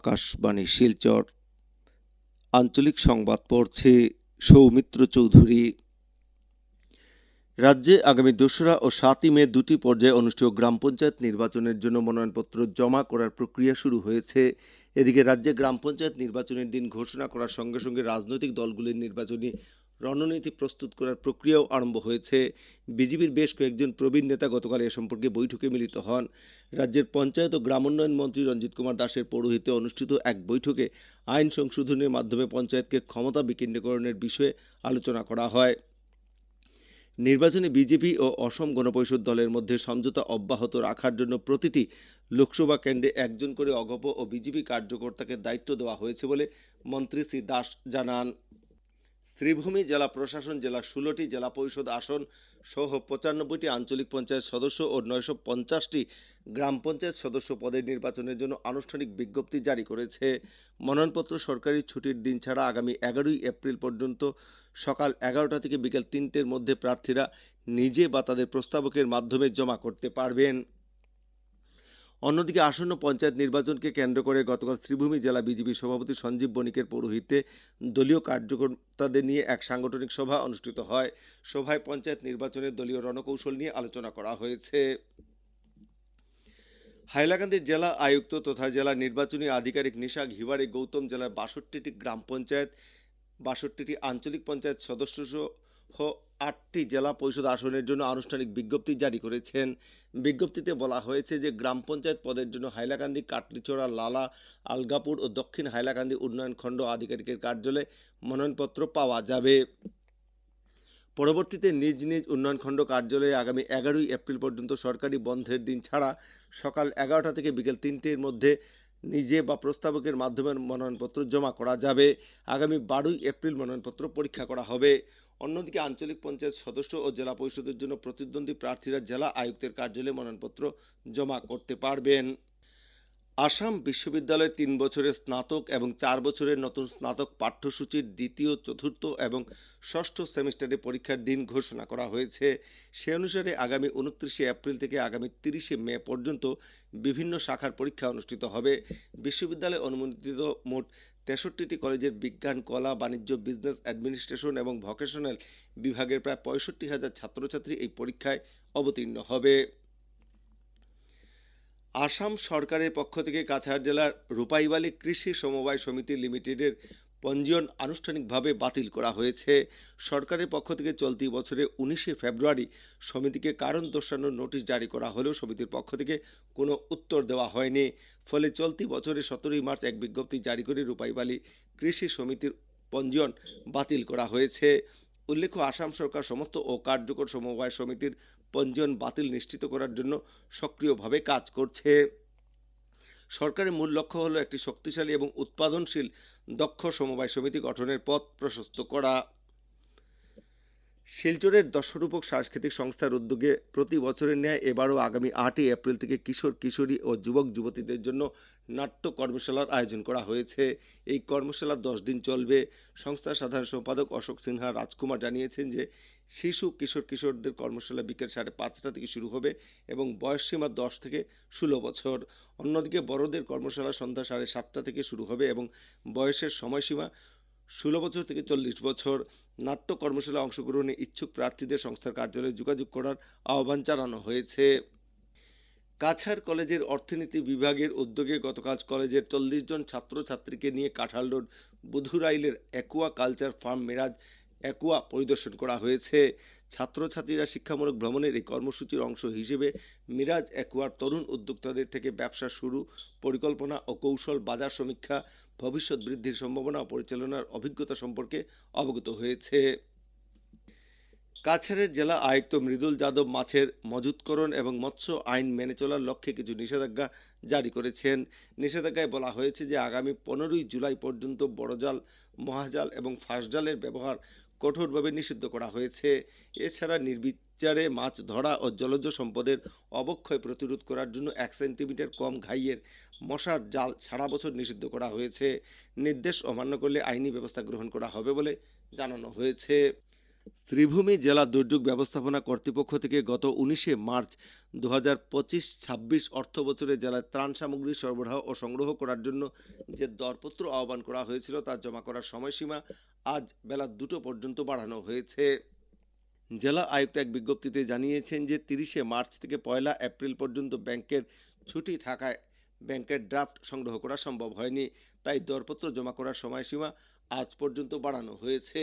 আকাশবাণী শিলচর। আঞ্চলিক সংবাদ পড়ছে সৌমিত্র চৌধুরী। রাজ্যে আগামী দোসরা ও সাতই মে দুটি পর্যায়ে অনুষ্ঠেয় গ্রাম পঞ্চায়েত নির্বাচনের জন্য মনোনয়নপত্র জমা করার প্রক্রিয়া শুরু হয়েছে। এদিকে রাজ্যে গ্রাম পঞ্চায়েত নির্বাচনের দিন ঘোষণা করার সঙ্গে সঙ্গে রাজনৈতিক দলগুলির নির্বাচনী রণনীতি প্রস্তুত করার প্রক্রিয়াও আরম্ভ হয়েছে। বিজেপির বেশ কয়েকজন প্রবীণ নেতা গতকাল এ সম্পর্কে বৈঠকে মিলিত হন। রাজ্যের পঞ্চায়েত ও গ্রামোন্নয়ন মন্ত্রী রঞ্জিত কুমার দাসের পৌরোহিত্যে অনুষ্ঠিত এক বৈঠকে আইন সংশোধনের মাধ্যমে পঞ্চায়েতকে ক্ষমতা বিকেন্দ্রীকরণের বিষয়ে আলোচনা করা হয়। নির্বাচনে বিজেপি ও অসম গণপরিষদ দলের মধ্যে সমঝোতা অব্যাহত রাখার জন্য প্রতিটি লোকসভা কেন্দ্রে একজন করে অগপ ও বিজেপি কার্যকর্তাকে দায়িত্ব দেওয়া হয়েছে বলে মন্ত্রী শ্রী দাস জানান। শ্রীভূমি জেলা প্রশাসন জেলা ষোলোটি জেলা পরিষদ আসন সহ পঁচানব্বইটি আঞ্চলিক পঞ্চায়েত সদস্য ও নয়শো পঞ্চাশটি গ্রাম পঞ্চায়েত সদস্য পদের নির্বাচনের জন্য আনুষ্ঠানিক বিজ্ঞপ্তি জারি করেছে। মনোনয়নপত্র সরকারি ছুটির দিন ছাড়া আগামী এগারোই এপ্রিল পর্যন্ত সকাল এগারোটা থেকে বিকেল তিনটের মধ্যে প্রার্থীরা নিজে বা তাদের প্রস্তাবকের মাধ্যমে জমা করতে পারবেন। অন্যদিকে আসন্ন পঞ্চায়েত নির্বাচনকে কেন্দ্র করে গতকাল শ্রীভূমি জেলা বিজেপি সভাপতি সঞ্জীব বণিকের পৌরোহিত্যে দলীয় কার্যকর্তাদের নিয়ে এক সাংগঠনিক সভা অনুষ্ঠিত হয়। সভায় পঞ্চায়েত নির্বাচনের দলীয় রণকৌশল নিয়ে আলোচনা করা হয়েছে। হাইলাকান্দির জেলা আয়ুক্ত তথা জেলা নির্বাচনী আধিকারিক নিশা ঘিওয়ারে গৌতম জেলার বাষট্টিটি গ্রাম পঞ্চায়েত, বাষট্টিটি আঞ্চলিক পঞ্চায়েত সদস্য আটটি জেলা পরিষদ আসনের জন্য আনুষ্ঠানিক বিজ্ঞপ্তি জারি করেছেন। বিজ্ঞপ্তিতে বলা হয়েছে যে গ্রাম পঞ্চায়েত পদের জন্য হাইলাকান্দি কাটলিচড়া লালা, আলগাপুর ও দক্ষিণ হাইলাকান্দি উন্নয়ন খণ্ড আধিকারিকের কার্যালয়ে মনোনয়নপত্র পাওয়া যাবে। পরবর্তীতে নিজ নিজ উন্নয়ন খণ্ড কার্যালয়ে আগামী এগারোই এপ্রিল পর্যন্ত সরকারি বন্ধের দিন ছাড়া সকাল এগারোটা থেকে বিকেল তিনটের মধ্যে নিজে বা প্রস্তাবকের মাধ্যমে মনোনয়নপত্র জমা করা যাবে। আগামী বারোই এপ্রিল মনোনয়নপত্র পরীক্ষা করা হবে। অন্যদিকে আঞ্চলিক পঞ্চায়েত সদস্য ও জেলা পরিষদের জন্য প্রতিদ্বন্দ্বী প্রার্থীরা জেলা আয়ুক্তের কার্যালয়ে মনোনয়নপত্র জমা করতে পারবেন। আসাম বিশ্ববিদ্যালয়ের তিন বছরের স্নাতক এবং চার বছরের নতুন স্নাতক পাঠ্যসূচির দ্বিতীয়, চতুর্থ এবং ষষ্ঠ সেমিস্টারে পরীক্ষার দিন ঘোষণা করা হয়েছে। সে অনুসারে আগামী উনত্রিশে এপ্রিল থেকে আগামী তিরিশে মে পর্যন্ত বিভিন্ন শাখার পরীক্ষা অনুষ্ঠিত হবে। বিশ্ববিদ্যালয়ে অনুমোদিত মোট তেষট্টিটি কলেজের বিজ্ঞান, কলা, বাণিজ্য, বিজনেস, অ্যাডমিনিস্ট্রেশন এবং ভকেশনাল বিভাগের প্রায় পঁয়ষট্টি হাজার ছাত্রছাত্রী এই পরীক্ষায় অবতীর্ণ হবে। আসাম সরকারের পক্ষ থেকে কাছাড় জেলার রূপাইবালী কৃষি সমবায় সমিতি লিমিটেডের পঞ্জীয়ন আনুষ্ঠানিকভাবে বাতিল করা হয়েছে। সরকারের পক্ষ থেকে চলতি বছরে উনিশে ফেব্রুয়ারি সমিতিকে কারণ দর্শানোর নোটিশ জারি করা হলেও সমিতির পক্ষ থেকে কোনো উত্তর দেওয়া হয়নি। ফলে চলতি বছরে সতেরোই মার্চ এক বিজ্ঞপ্তি জারি করে রূপাইবালী কৃষি সমিতির পঞ্জীয়ন বাতিল করা হয়েছে। উল্লেখ্য, আসাম সরকার সমস্ত ও কার্যকর সমবায় সমিতির পঞ্জীয়ন বাতিল নিশ্চিত করার জন্য সক্রিয়ভাবে কাজ করছে। সরকারের মূল লক্ষ্য হলো একটি শক্তিশালী এবং উৎপাদনশীল দক্ষ সমবায় সমিতি গঠনের পথ প্রশস্ত করা। শিলচরের দশরূপক সাংস্কৃতিক সংস্থার উদ্যোগে প্রতি বছরের ন্যায় এবারও আগামী আটই এপ্রিল থেকে কিশোর, কিশোরী ও যুবক, যুবতীদের জন্য নাট্য কর্মশালার আয়োজন করা হয়েছে। এই কর্মশালা দশ দিন চলবে। সংস্থার সাধারণ সম্পাদক অশোক সিনহা রাজকুমার জানিয়েছেন যে, শিশু, কিশোর, কিশোরদের কর্মশালা বিকেল সাড়ে পাঁচটা থেকে শুরু হবে এবং বয়সসীমা দশ থেকে ষোলো বছর। অন্যদিকে বড়দের কর্মশালা সন্ধ্যা সাড়ে সাতটা থেকে শুরু হবে এবং বয়সের সময়সীমা ষোলো বছর থেকে চল্লিশ বছর নাট্য কর্মশালায় অংশগ্রহণে ইচ্ছুক প্রার্থীদের সংস্থার কার্যালয়ে যোগাযোগ করার আহ্বান জানানো হয়েছে। কাছাড় কলেজের অর্থনীতি বিভাগের উদ্যোগে গতকাল কলেজের চল্লিশ জন ছাত্রছাত্রীকে নিয়ে কাঁঠাল রোড বুধুরাইলের aquaculture farm Meraj aqua পরিদর্শন করা হয়েছে। ছাত্রছাত্রীরা শিক্ষামূলক ভ্রমণের এই কর্মসূচির অংশ হিসেবে মিরাজ অ্যাকুয়ার তরুণ উদ্যোক্তাদের থেকে ব্যবসা শুরু, পরিকল্পনা ও কৌশল বাজার সমীক্ষা, ভবিষ্যৎ বৃদ্ধির সম্ভাবনা ও পরিচালনার অভিজ্ঞতা সম্পর্কে অবগত হয়েছে। কাছাড়ের জেলা আয়ুক্ত মৃদুল যাদব মাছের মজুতকরণ এবং মৎস্য আইন মেনে চলার লক্ষ্যে কিছু নিষেধাজ্ঞা জারি করেছেন। নিষেধাজ্ঞায় বলা হয়েছে যে, আগামী পনেরোই জুলাই পর্যন্ত বড়জাল, মহাজাল এবং ফাঁসজালের ব্যবহার কঠোরভাবে নিষিদ্ধ করা হয়েছে। এছাড়া নির্বিচারে মাছ ধরা ও জলজ সম্পদের অবক্ষয় প্রতিরোধ করার জন্য এক সেন্টিমিটার কম ঘাইয়ের মশার জাল সারা বছর নিষিদ্ধ করা হয়েছে। নির্দেশ অমান্য করলে আইনি ব্যবস্থা গ্রহণ করা হবে বলে জানানো হয়েছে। শ্রীভূমি জেলা দুর্যোগ ব্যবস্থাপনা কর্তৃপক্ষ থেকে গত উনিশে মার্চ দু হাজার পঁচিশ ছাব্বিশ অর্থ বছরে জেলায় ত্রাণ সামগ্রী সরবরাহ ও সংগ্রহ করার জন্য যে দরপত্র আহ্বান করা হয়েছিল তা জমা করার সময়সীমা আজ বেলা দুটো পর্যন্ত বাড়ানো হয়েছে। জেলা আয়ুক্ত এক বিজ্ঞপ্তিতে জানিয়েছেন যে তিরিশে মার্চ থেকে পয়লা এপ্রিল পর্যন্ত ব্যাংকের ছুটি থাকায় ব্যাংকের ড্রাফট সংগ্রহ করা সম্ভব হয়নি, তাই দরপত্র জমা করার সময়সীমা আজ পর্যন্ত বাড়ানো হয়েছে।